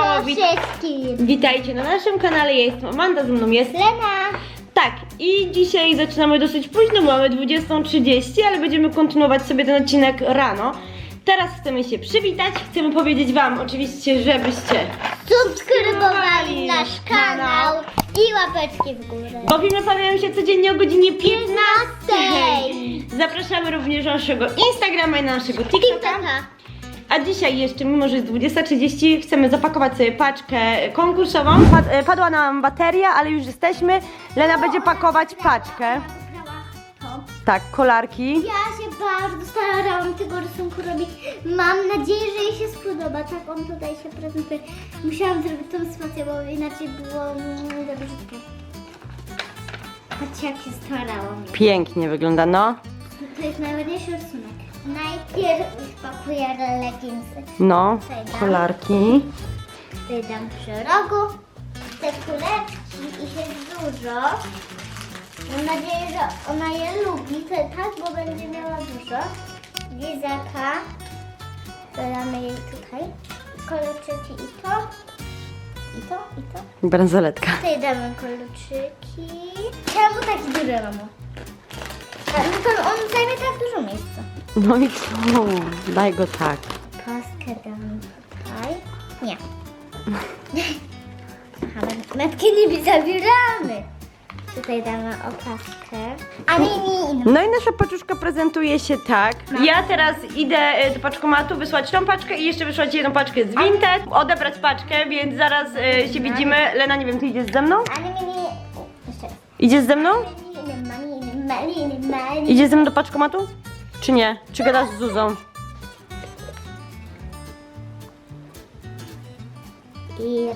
Państwo, wit wszystkim. witajcie na naszym kanale, ja jestem Amanda, ze mną jest Lena. Tak, i dzisiaj zaczynamy dosyć późno, mamy 20.30, ale będziemy kontynuować sobie ten odcinek rano. Teraz chcemy się przywitać, chcemy powiedzieć Wam oczywiście, żebyście, Subskrybowali nasz kanał i łapeczki w górę. bo filmy pojawiają się codziennie o godzinie 15. 15. Zapraszamy również na naszego Instagrama i na naszego TikToka. TikToka. A dzisiaj jeszcze, mimo że jest 20.30, chcemy zapakować sobie paczkę konkursową. Pad, e, padła nam bateria, ale już jesteśmy. Lena będzie pakować paczkę. Tak, kolarki. Ja się bardzo starałam tego rysunku robić. Mam nadzieję, że jej się spodoba. Tak on tutaj się prezentuje. Musiałam zrobić tą spację, bo inaczej było za brzydko. Patrzcie jak się starałam. Pięknie wygląda, no. To jest najładniejszy rysunek. Najpierw pakuję leginsy. No, kolarki. Tutaj dam przy rogu. Te kuleczki, ich jest dużo. Mam nadzieję, że ona je lubi, to tak, bo będzie miała dużo. Lizaka. Dodamy jej tutaj. Kolczyki i to. I to, i to. Bransoletka. Tutaj damy kolczyki. Czemu taki duży, mamo? No to on zajmie tak dużo miejsca. No i co? Daj go tak. Paskę dam tutaj. Nie. Ale metki nie zabieramy. Tutaj damy opaskę. A nie, nie, nie. No i nasza paczuszka prezentuje się tak. Ja teraz idę e, do paczkomatu wysłać tą paczkę i jeszcze wysłać jedną paczkę z Vinted, odebrać paczkę, więc zaraz e, się widzimy. Lena, nie wiem, ty idziesz ze mną? A nie, nie. Jeszcze. Idziesz ze mną? Maliny, maliny, maliny, maliny. Idziesz ze mną do paczkomatu? Czy nie? Czy gadasz z Zuzą? I.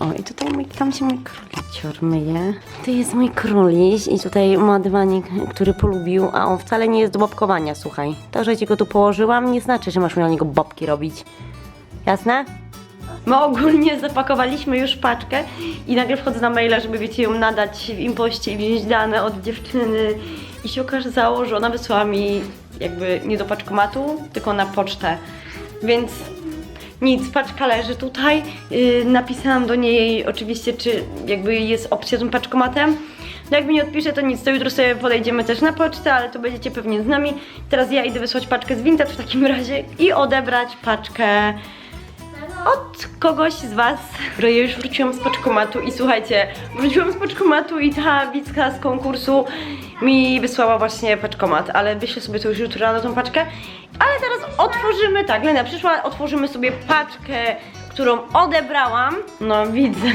O, i tutaj mój, tam się mój królicior myje. To jest mój króliś i tutaj ma dywanik, który polubił, a on wcale nie jest do bobkowania, słuchaj. To, że ci go tu położyłam, nie znaczy, że masz mi na niego bobki robić. Jasne? My ogólnie zapakowaliśmy już paczkę i nagle wchodzę na maila, żeby wiecie ją nadać w impoście i wziąć dane od dziewczyny i się okazało, że ona wysłała mi jakby nie do paczkomatu, tylko na pocztę. Więc nic, paczka leży tutaj. Yy, napisałam do niej oczywiście, czy jakby jest opcja z tym paczkomatem. No jak mi nie odpisze, to nic, to jutro sobie podejdziemy też na pocztę, ale to będziecie pewnie z nami. Teraz ja idę wysłać paczkę z Vinted w takim razie i odebrać paczkę od kogoś z Was. Dobra, ja już wróciłam z paczkomatu i słuchajcie, wróciłam z paczkomatu i ta Wicka z konkursu mi wysłała właśnie paczkomat, ale wyślę sobie to już jutro rano tą paczkę. Ale teraz otworzymy, tak, Lena przyszła, otworzymy sobie paczkę, którą odebrałam. No widzę.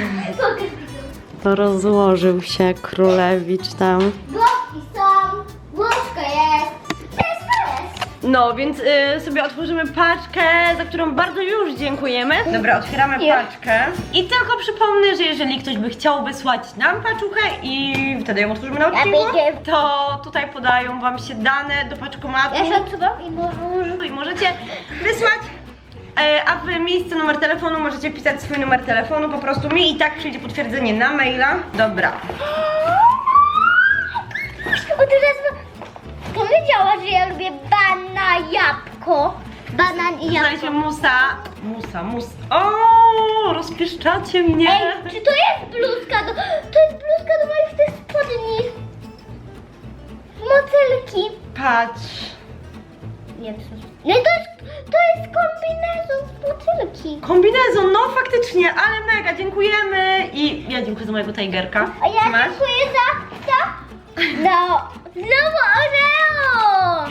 To rozłożył się królewicz tam. Bloki są. No, więc y, sobie otworzymy paczkę, za którą bardzo już dziękujemy. Dobra, otwieramy Nie. paczkę. I tylko przypomnę, że jeżeli ktoś by chciał wysłać nam paczuchę i wtedy ją otworzymy na odcinku, będzie. to tutaj podają wam się dane do paczkomatu Ja się odsuwam i może... i możecie wysłać. E, A w miejsce numer telefonu możecie pisać swój numer telefonu po prostu mi i tak przyjdzie potwierdzenie na maila. Dobra. Od razu powiedziała, że ja lubię bana jabłko. Banan i Słuchajcie, jabłko. musa. Musa, mus. O, rozpieszczacie mnie. Ej, czy to jest bluzka do... To jest bluzka do moich tych spodni. Motylki. Patrz. Nie, to nie, to jest, to jest kombinezon z motylki. Kombinezon, no faktycznie, ale mega, dziękujemy. I ja dziękuję za mojego tigerka. A ja dziękuję za... za... No, znowu Oreo.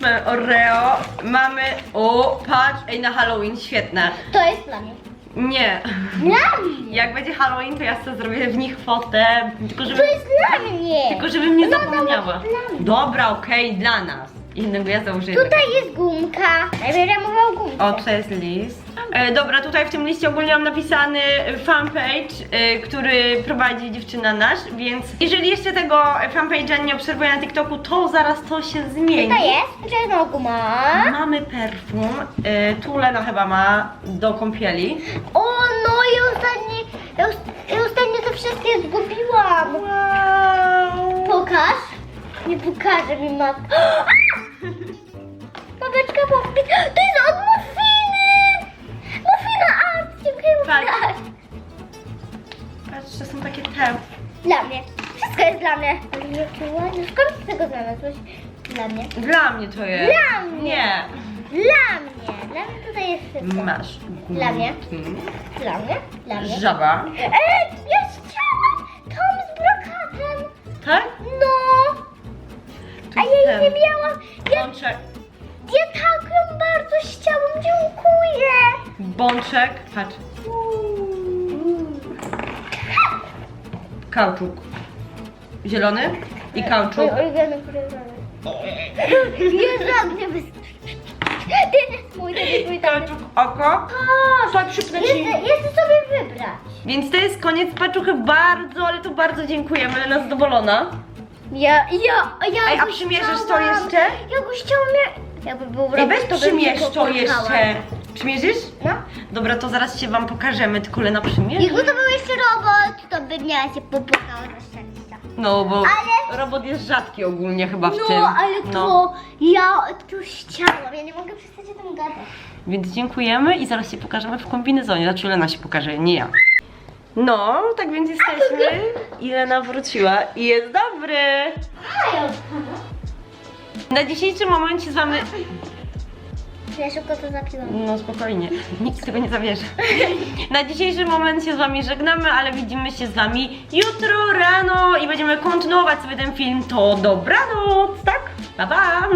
Mamy Oreo, mamy, o patrz, ej na Halloween, świetne. To jest dla mnie. Nie, Dla mnie. jak będzie Halloween, to ja sobie zrobię w nich fotę, tylko żeby, To jest dla mnie. tylko żebym nie No, no, zapomniała. dla mnie. Dobra, okej, dla nas. Innego ja założę. Tutaj jest gumka. Najpierw mówił gumkę. O, tutaj jest list. E, dobra, tutaj w tym liście ogólnie mam napisany fanpage, e, który prowadzi dziewczyna nasz, więc jeżeli jeszcze tego fanpage'a nie obserwuję na TikToku, to zaraz to się zmieni. To jest czerwona guma. Mamy perfum, e, tu Lena chyba ma do kąpieli. O, no i ostatni, ja os- ja ostatnio to wszystkie zgubiłam. Wow! Pokaż. Nie pokażę mi mat. Babeczka popis. To jest od muffiny mogę tak. Patrz, to są takie te. Dla mnie. Wszystko jest dla mnie. Ale. Skąd ty tego znalazłeś? Dla mnie. Dla mnie to jest. Dla mnie. Nie. Dla mnie. Dla mnie tutaj jest wszystko. Masz. Dla mnie. Dla mnie. Dla mnie. Żaba. Ej, ja chciałam tom z brokatem. Tak? No. Tu A ja jej nie miałam. Ja, Bączek. ja tak ją bardzo chciałam. Dziękuję. Bączek. Patrz. Kauczuk. Zielony i kauczuk. Mój ulubiony prezent. Jezu, jak mnie wys... Ten jest mój, ten jest mój, ten jest Kauczuk oko. Tak, przypnę jeszcze sobie wybrać. Więc to jest koniec paczuchy. Bardzo, ale to bardzo dziękujemy. Elena zadowolona. Ja, ja, ja Ej, a go przymierzysz to chciałam. jeszcze? Ja go chciałam, ja... Jakby był robot, weź to bym przymierz go to kochała. jeszcze. Przymierzysz? No. Dobra, to zaraz się wam pokażemy, tylko Lena przymierzy. Jakby to był jeszcze robot, to bym miała się popłakała ze szczęścia. No, bo Ale- robot jest rzadki ogólnie chyba w No, tym. ale to ja tu chciałam, ja nie mogę przestać o tym gadać. Więc dziękujemy i zaraz się pokażemy w kombinezonie. Znaczy Lena się pokaże, nie ja. No, tak więc jesteśmy. I Lena wróciła i jest dobry. Na dzisiejszym momencie z wami... Ja szybko to zapiłam. No spokojnie, nikt tego nie zabierze. Na dzisiejszym moment się z wami żegnamy, ale widzimy się z wami jutro rano i będziemy kontynuować sobie ten film. To dobranoc, tak? Pa, pa.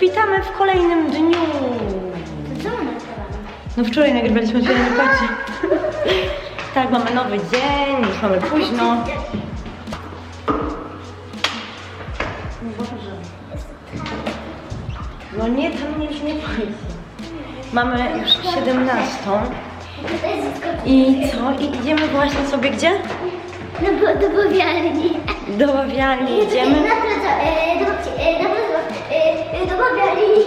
Witamy w kolejnym dniu. To co? No wczoraj nagrywaliśmy otwieranie pacie. Tak, mamy nowy dzień, już mamy późno. No nie, tam już nie pójdzie. Mamy już 17. To jest I co? I idziemy właśnie sobie gdzie? No bo do bawialni. Do bawialni idziemy. Na e, do babci, e, na e, do bawialni.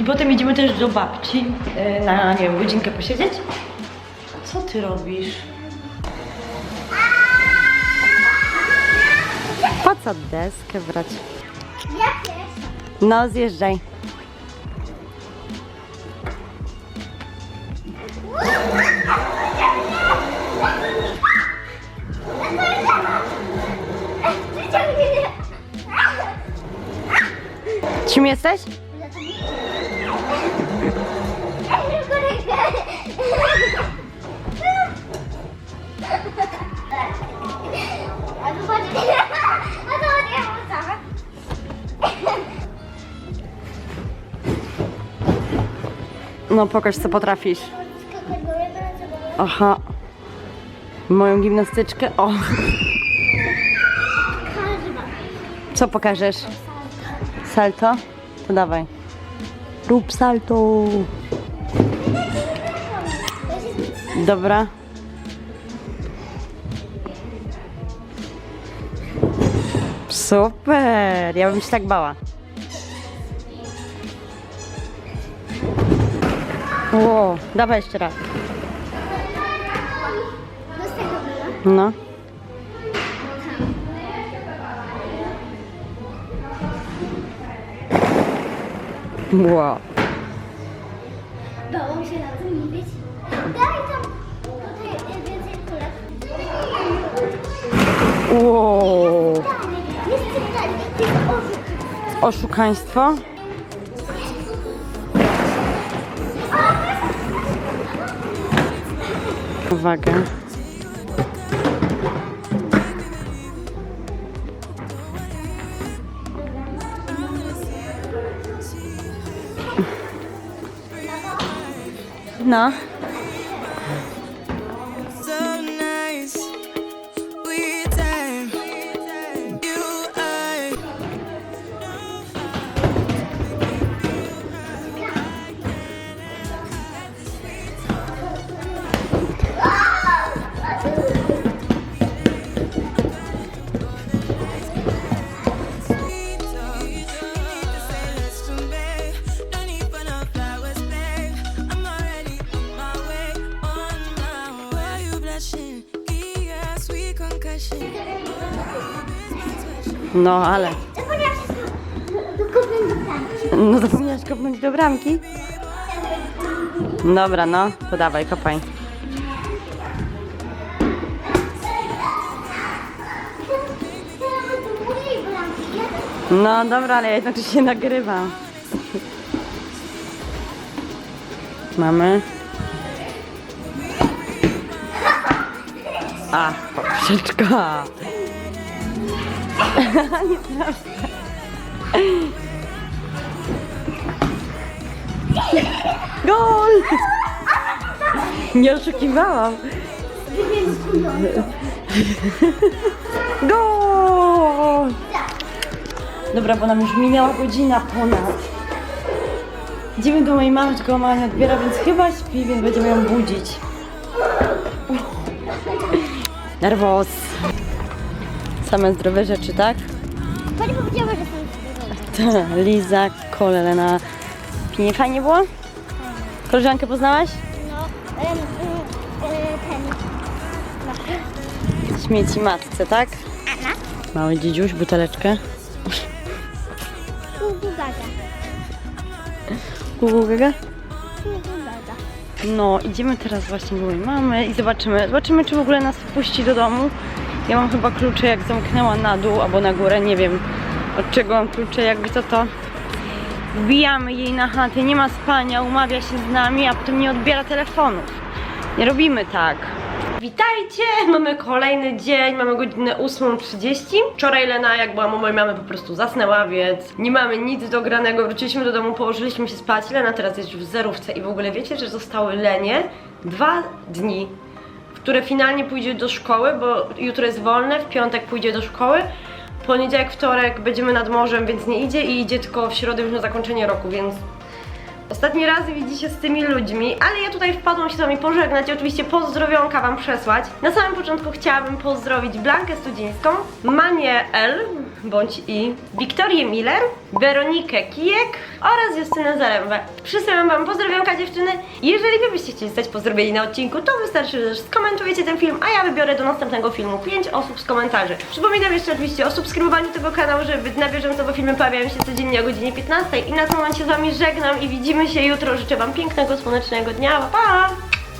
I potem idziemy też do babci na, nie wiem, godzinkę posiedzieć. Co ty robisz? Po co deskę brać? No, zjeżdżaj. Wrzucamy. No, pokaż co potrafisz. Aha. Moją gimnastyczkę. O, co pokażesz? Salto? To dawaj. Rób salto. Dobra. Super. Ja bym się tak bała. Wow, dawaj jeszcze raz. No. Wow. Bałam się na tym mówić. Daj tam tutaj więcej kulek. wow. Oszukaństwo? Uwaga. No. No, ale. No zapomniałaś kopnąć do bramki? Dobra, no, to dawaj, kopaj. No dobra, ale ja jednocześnie nagrywam. Mamy. A, poprzeczka. Gol! Nie oszukiwałam. Gol! Dobra, bo nam już minęła godzina ponad. Idziemy do mojej mamy, tylko mama nie odbiera, więc chyba śpi, więc będziemy ją budzić. Nerwos. Same zdrowe rzeczy, tak? Pani powiedziała, że są zdrowe. Liza, kole, Lena. Nie fajnie było? Koleżankę poznałaś? No, e, ten. Śmieci matce, tak? Mały dzidziuś, buteleczkę. Gugu gaga. Gugu gaga? Gugu gaga. No, idziemy teraz właśnie do mojej mamy i zobaczymy, zobaczymy czy w ogóle nas wpuści do domu. Ja mam chyba klucze jak zamknęła na dół albo na górę, nie wiem od czego mam klucze, jakby co to. Wbijamy jej na chatę, nie ma spania, umawia się z nami, a potem nie odbiera telefonów. Nie robimy tak. Witajcie! Mamy kolejny dzień, mamy godzinę 8.30. Wczoraj Lena, jak była u mamy, po prostu zasnęła, więc nie mamy nic do granego. Wróciliśmy do domu, położyliśmy się spać. Lena teraz jest już w zerówce i w ogóle wiecie, że zostały Lenie dwa dni, które finalnie pójdzie do szkoły, bo jutro jest wolne, w piątek pójdzie do szkoły. Poniedziałek, wtorek będziemy nad morzem, więc nie idzie i idzie tylko w środę już na zakończenie roku, więc Ostatni raz się z tymi ludźmi, ale ja tutaj wpadłam się z wami pożegnać i oczywiście pozdrowionka wam przesłać. Na samym początku chciałabym pozdrowić Blankę Studzińską, Manię L, bądź i, Wiktorię Miller, Weronikę Kijek oraz Justynę Zarębę. Przysyłam wam pozdrowionka dziewczyny. Jeżeli wy byście chcieli zostać pozdrowieni na odcinku, to wystarczy, że skomentujecie ten film, a ja wybiorę do następnego filmu 5 osób z komentarzy. Przypominam jeszcze oczywiście o subskrybowaniu tego kanału, żeby na bieżąco, bo filmy pojawiają się codziennie o godzinie 15 i na tym momencie z wami żegnam i widzimy się jutro. Życzę wam pięknego, słonecznego dnia. Pa! pa!